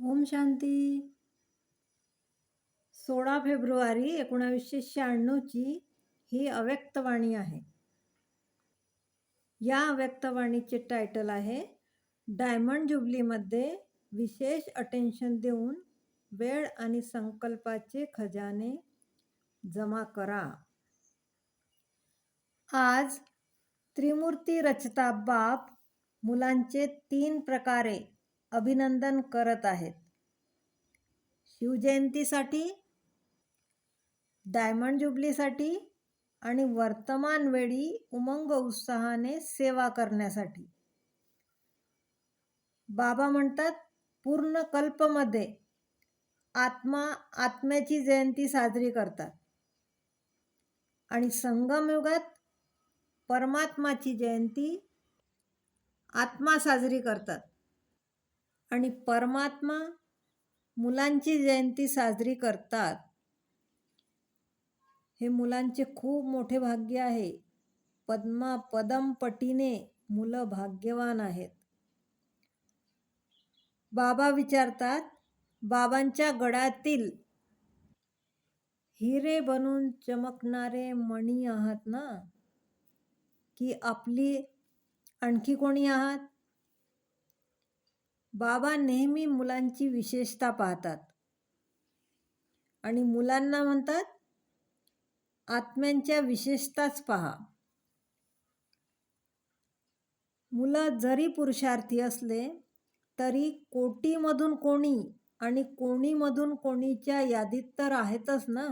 ओम शांती. सोळा फेब्रुवारी एकोणावीसशे शहाण्णवची ही अव्यक्तवाणी आहे. या अव्यक्तवाणीचे टायटल आहे डायमंड जुबलीमध्ये विशेष अटेन्शन देऊन वेळ आणि संकल्पाचे खजाने जमा करा. आज त्रिमूर्ती रचता बाप मुलांचे तीन प्रकारे अभिनंदन करत आहेत. शिवजयंतीसाठी डायमंड जुबलीसाठी आणि वर्तमान वेळी उमंग उत्साहाने सेवा करण्यासाठी. बाबा म्हणतात पूर्ण कल्पमध्ये आत्मा आत्म्याची जयंती साजरी करतात. आणि संगमयुगात परमात्माची जयंती आत्मा साजरी करतात. आणि परमात्मा मुलांची जयंती साजरी करतात. हे मुलांचे खूप मोठे भाग्य आहे. पद्मा पदमपटीने मुलं भाग्यवान आहेत. बाबा विचारतात बाबांच्या गडातील हिरे बनून चमकणारे मणी आहात ना? की आपली आणखी कोणी आहात? बाबा नेहमी मुलांची विशेषता पाहतात. आणि मुलांना म्हणतात आत्म्यांच्या विशेषताच पहा. मुलं जरी पुरुषार्थी असले तरी कोटीमधून कोणी आणि कोणीमधून कोणीच्या यादीत तर आहेतच ना?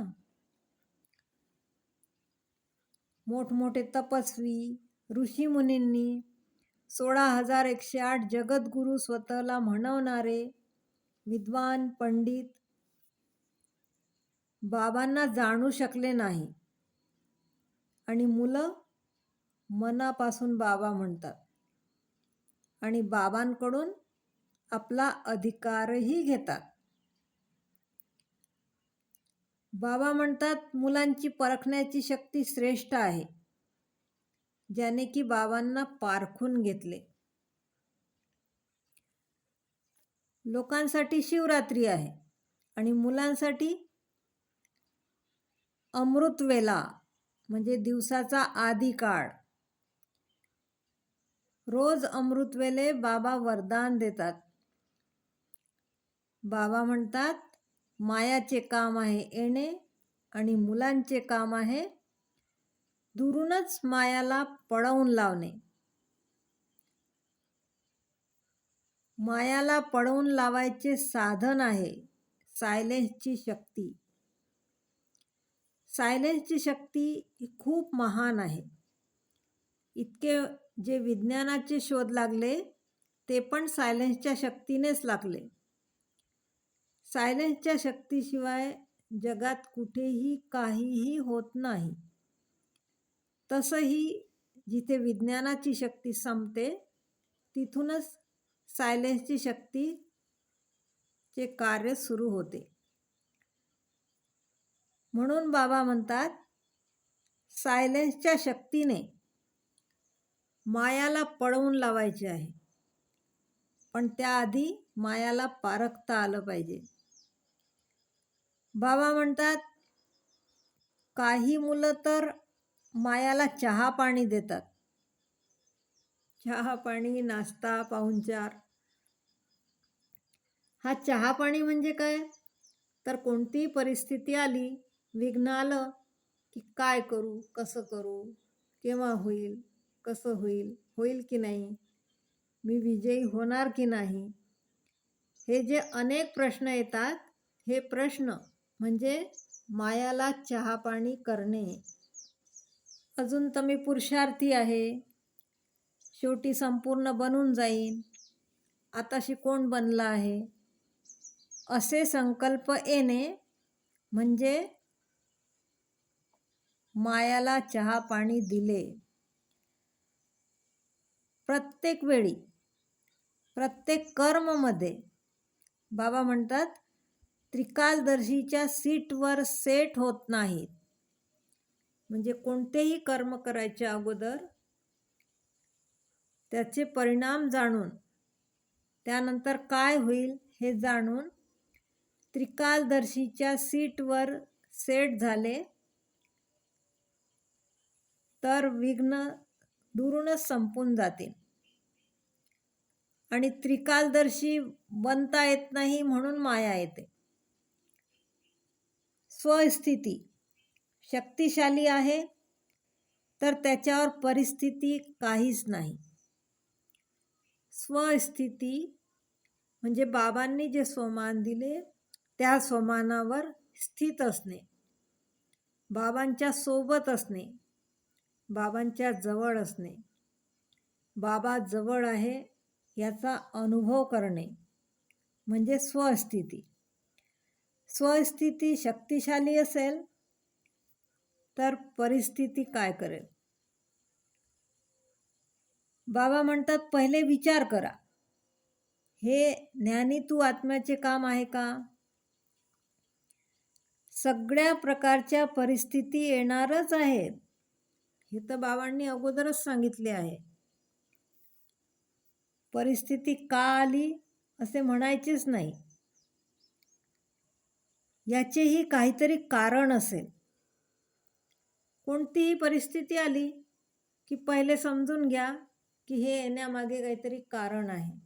मोठमोठे तपस्वी ऋषीमुनींनी सोळा हजार एकशे आठ जगद्गुरू स्वतःला म्हणवणारे विद्वान पंडित बाबांना जाणू शकले नाही. आणि मुलं मनापासून बाबा म्हणतात. आणि बाबांकडून आपला अधिकारही घेतात. बाबा म्हणतात मुलांची परखण्याची शक्ती श्रेष्ठ आहे. ज्याने की बाबांना पारखून घेतले. लोकांसाठी शिवरात्री आहे आणि मुलांसाठी अमृतवेला म्हणजे दिवसाचा आधी काळ. रोज अमृतवेले बाबा वरदान देतात. बाबा म्हणतात मायाचे काम आहे येणे आणि मुलांचे काम आहे दुरूनच मायाला पळवून लावणे. मायाला पळवून लावायचे साधन आहे सायलेन्सची शक्ती. सायलेन्सची शक्ती ही खूप महान आहे. इतके जे विज्ञानाचे शोध लागले ते पण सायलेन्सच्या शक्तीनेच लागले. सायलेन्सच्या शक्तीशिवाय जगात कुठेही काहीही होत नाही. तसंही जिथे विज्ञानाची शक्ती संपते तिथूनच सायलेन्सची शक्ती चे कार्य सुरू होते. म्हणून बाबा म्हणतात सायलेन्सच्या शक्तीने मायाला पळवून लावायचे आहे. पण त्याआधी मायाला पारखता आलं पाहिजे. बाबा म्हणतात काही मुलं तर मायाला चहा पाणी देतात. चहा पाणी नाश्ता पाहुणचार. हा चहा पाणी म्हणजे काय? तर कोणतीही परिस्थिती आली विघ्न आलं की काय करू कसं करू केव्हा होईल कसं होईल होईल की नाही मी विजयी होणार की नाही? हे जे अनेक प्रश्न येतात हे प्रश्न म्हणजे मायाला चहा पाणी करणे. अजून तर मी पुरुषार्थी आहे. शेवटी संपूर्ण बनून जाईन. आताशी कोण बनला आहे? असे संकल्प येणे म्हणजे मायाला चहा पाणी दिले. प्रत्येक वेळी प्रत्येक कर्ममध्ये बाबा म्हणतात त्रिकालदर्शीच्या सीटवर सेट होत नाहीत. म्हणजे कोणतेही कर्म करायच्या अगोदर त्याचे परिणाम जाणून त्यानंतर काय होईल हे जाणून त्रिकालदर्शीच्या सीटवर सेट झाले. तर विघ्न दुरूनच संपून जातील. आणि त्रिकालदर्शी बनता येत नाही म्हणून माया येते. स्वस्थिती. शक्तिशाली आहे तर त्याच्यावर परिस्थिती काहीच नाही. स्वस्थिती म्हणजे बाबांनी जे सोमान दिले त्या सोमानावर स्थित असणे. बाबांच्या सोबत असणे. बाबांच्या जवळ असणे. बाबा जवळ आहे याचा अनुभव करणे. म्हणजे स्वस्थिती. स्वस्थिती शक्तिशाली असेल तर परिस्थिती काय करेल? बाबा म्हणतात पहिले विचार करा. हे ज्ञानी तू आत्म्याचे काम आहे का? सगळ्या प्रकारच्या परिस्थिती येणारच आहेत. हे तर बाबांनी अगोदरच सांगितले आहे. परिस्थिती का आली असे म्हणायचेच नाही. याचेही काहीतरी कारण असेल. कोणतीही परिस्थिती आली की पहिले समजून घ्या की हे येण्यामागे काहीतरी कारण आहे.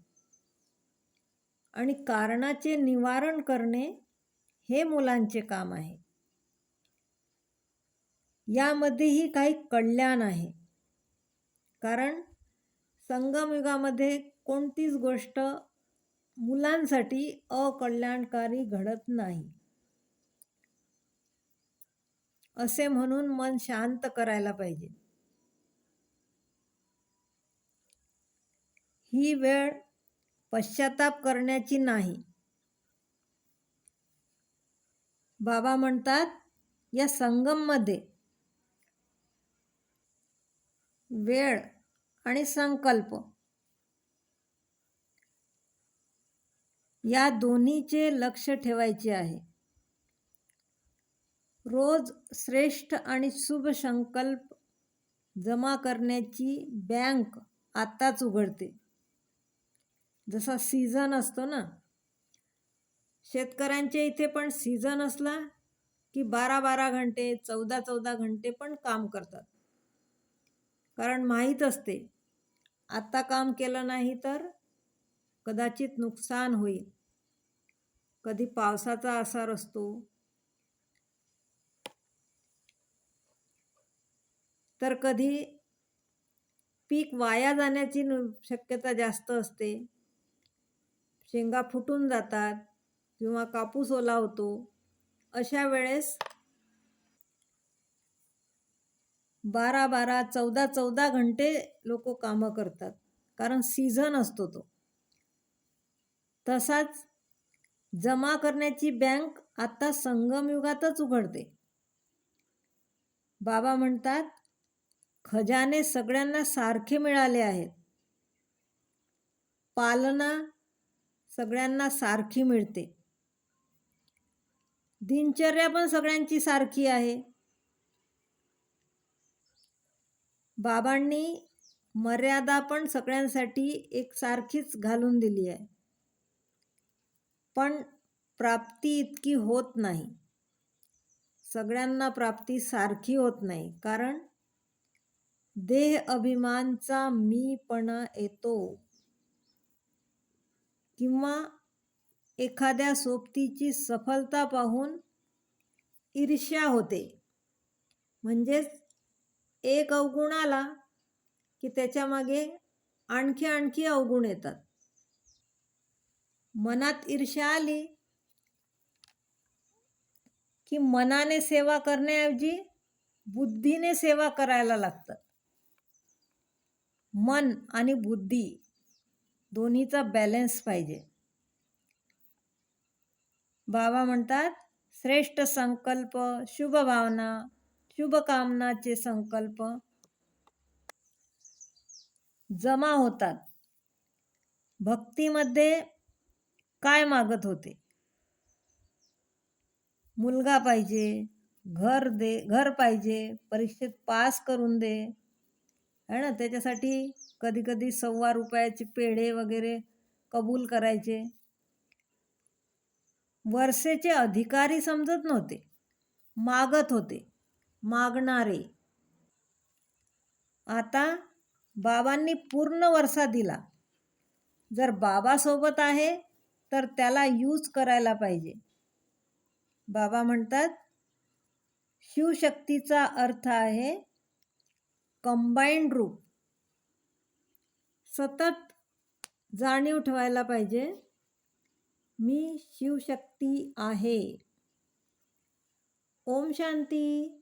आणि कारणाचे निवारण करणे हे मुलांचे काम आहे. यामध्येही काही कल्याण आहे. कारण संगमयुगामध्ये कोणतीच गोष्ट मुलांसाठी अकल्याणकारी घडत नाही. असे म्हणून मन शांत करायला पाहिजे. ही वेळ पश्चाताप करण्याची नाही. बाबा म्हणतात या संगममध्ये वेळ आणि संकल्प या दोन्हीचे लक्ष ठेवायचे आहे. रोज श्रेष्ठ आणि शुभ संकल्प जमा करण्याची बँक आत्ताच उघडते. जसा सीझन असतो ना शेतकऱ्यांच्या इथे पण सीझन असला की बारा बारा घंटे चौदा चौदा घंटे पण काम करतात. कारण माहीत असते आत्ता काम केलं नाही तर कदाचित नुकसान होईल. कधी पावसाचा आसार असतो तर कधी पीक वाया जाण्याची शक्यता जास्त असते. शेंगा फुटून जातात किंवा कापूस ओला होतो अशा वेळेस बारा बारा चौदा चौदा घंटे लोक कामं करतात. कारण सीझन असतो तो. तसाच जमा करण्याची बँक आता संगमयुगातच उघडते. बाबा म्हणतात खजाने सगळ्यांना सारखे मिळाले आहेत. पालना सगळ्यांना सारखी मिळते. दिनचर्या पण सगळ्यांची सारखी आहे. बाबांनी मर्यादा पण सगळ्यांसाठी एक सारखीच घालून दिली आहे. पण प्राप्ती इतकी होत नाही. सगळ्यांना प्राप्ती सारखी होत नाही. कारण देह अभिमानचा मीपणा येतो. किंवा एखाद्या सोबतीची सफलता पाहून ईर्ष्या होते. म्हणजेच एक अवगुण आला की त्याच्यामागे आणखी आणखी अवगुण येतात. मनात ईर्ष्या आली की मनाने सेवा करण्याऐवजी बुद्धीने सेवा करायला लागतं. मन आणि बुद्धी दोन्हीचा बॅलन्स पाहिजे. बाबा म्हणतात श्रेष्ठ संकल्प शुभ भावना शुभकामनाचे संकल्प जमा होतात. भक्तीमध्ये काय मागत होते? मुलगा पाहिजे घर दे घर पाहिजे परीक्षेत पास करून दे है ना? त्याच्यासाठी कधीकधी सव्वा रुपयाचे पेढे वगैरे कबूल करायचे. वर्षेचे अधिकारी समजत नव्हते. मागत होते. मागणारे. आता बाबांनी पूर्ण वर्षा दिला. जर बाबासोबत आहे तर त्याला यूज करायला पाहिजे. बाबा म्हणतात शिवशक्तीचा अर्थ आहे कंबाईंड रूप सतत जाणीव ठेवायला पाहिजे. मी शिवशक्ती आहे. ओम शांती.